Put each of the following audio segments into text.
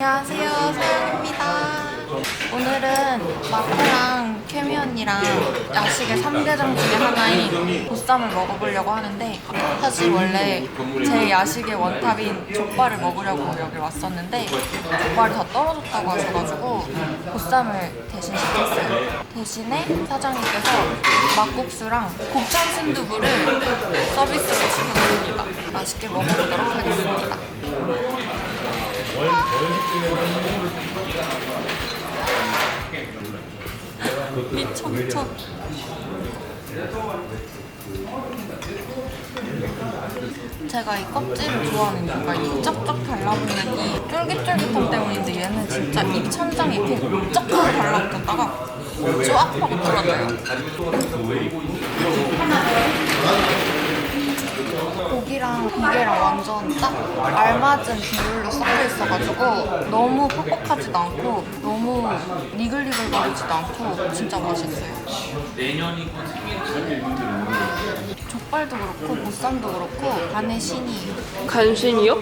안녕하세요, 서영입니다. 오늘은 마코랑 케미 언니랑 야식의 3대장 중에 하나인 보쌈을 먹어보려고 하는데 사실 원래 제 야식의 원탑인 족발을 먹으려고 여기 왔었는데 족발이 다 떨어졌다고 하셔가지고 보쌈을 대신 시켰어요. 대신에 사장님께서 막국수랑 곱창 순두부를 서비스로 주셨습니다. 맛있게 먹어보도록 하겠습니다. 미쳐 미쳐 제가 이 껍질을 좋아하는 이유가 이 쩍쩍 달라붙는 이 쫄깃쫄깃함 때문인데 얘는 진짜 입 천장에 이렇게 쩍 달라붙었다가 쫙 하고 떨어져요 고기랑 비계랑 완전 딱 알맞은 비율로 섞여 있어가지고 너무 퍽퍽하지도 않고 너무 니글니글거리지도 않고 진짜 맛있어요. 족발도 그렇고 보쌈도 그렇고 간의 신이에요. 간신이요?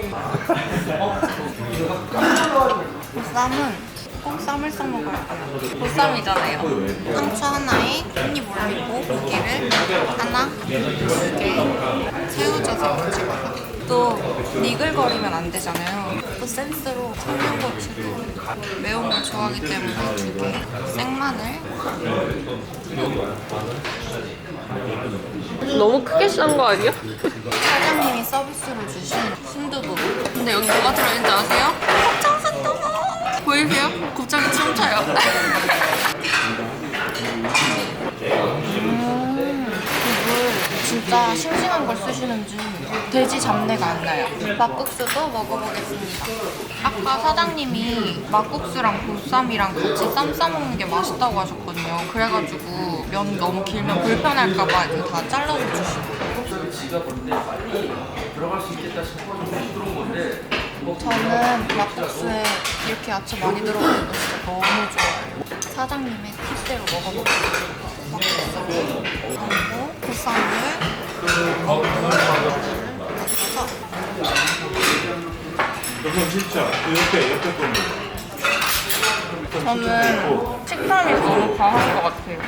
보쌈은 꼭 쌈을 싸 먹어야 돼요. 보쌈이잖아요. 상추 하나에 한입 올리고 고기를 하나, 두 개, 새우젓을 찍어서 또 니글거리면 안 되잖아요. 또 센스로 청양고추도 매운 걸 좋아하기 때문에 두 개, 생마늘, 너무 크게 싼 거 아니야? 사장님이 서비스로 주신 순두부. 근데 여기 뭐가 들어있는지 아세요? 곱창이 춤춰요. 음, 진짜 싱싱한 걸 쓰시는지 돼지 잡내가 안 나요. 막국수도 먹어보겠습니다. 아까 사장님이 막국수랑 보쌈이랑 같이 쌈 싸먹는 게 맛있다고 하셨거든요. 그래가지고 면 너무 길면 불편할까봐 이렇게 다 잘라서 주시고. 저는 막국수에 이렇게 야채 많이 들어가 있는 거 진짜 너무 좋아해요. 사장님의 팁대로 먹어보겠습니다. 막국수를 그리고 보쌈을 넣어서 그건 진짜 옆에 옆에 거는 저는 식감이 너무 과한 것 같아요.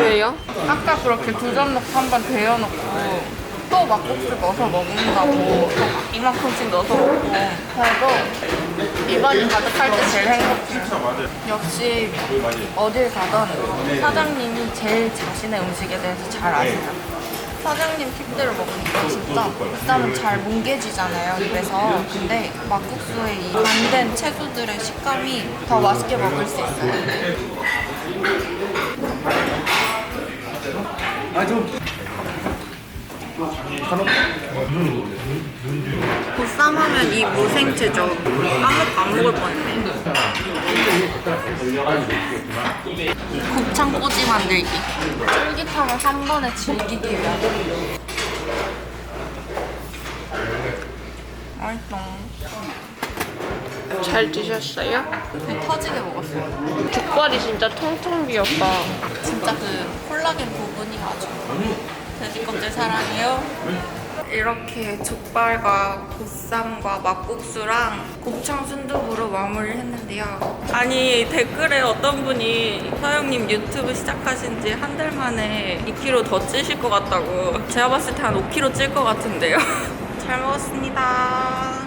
왜요? 아까 그렇게 두 점 넣고 한 번 데워놓고 또 막국수 넣어서 먹는다고 또 이만큼씩 넣어서 먹고 그래도 입안이 가득할 때 제일 행복해요. 역시 어딜 가던 사장님이 제일 자신의 음식에 대해서 잘 아세요. 사장님 팁대로 먹으니까 진짜 보쌈은 잘 뭉개지잖아요 입에서 근데 막국수의 이 간된 채소들의 식감이 더 맛있게 먹을 수 있어요 보쌈 하면 이 무생채죠. 까먹 안 먹을 뻔했네. 곱창 꼬지 만들기. 쫄깃함을 한 번에 즐기기 위한. 맛있어. 잘 드셨어요? 배 터지게 먹었어요. 족발이 진짜 텅텅 비었다. 진짜 그 콜라겐 부분이 아주 돼지 껍질 사랑해요. 이렇게 족발과 보쌈과 막국수랑 곱창 순두부로 마무리를 했는데요. 아니 댓글에 어떤 분이 서영님 유튜브 시작하신 지 한 달 만에 2kg 더 찌실 것 같다고 제가 봤을 때 한 5kg 찔 것 같은데요. 잘 먹었습니다.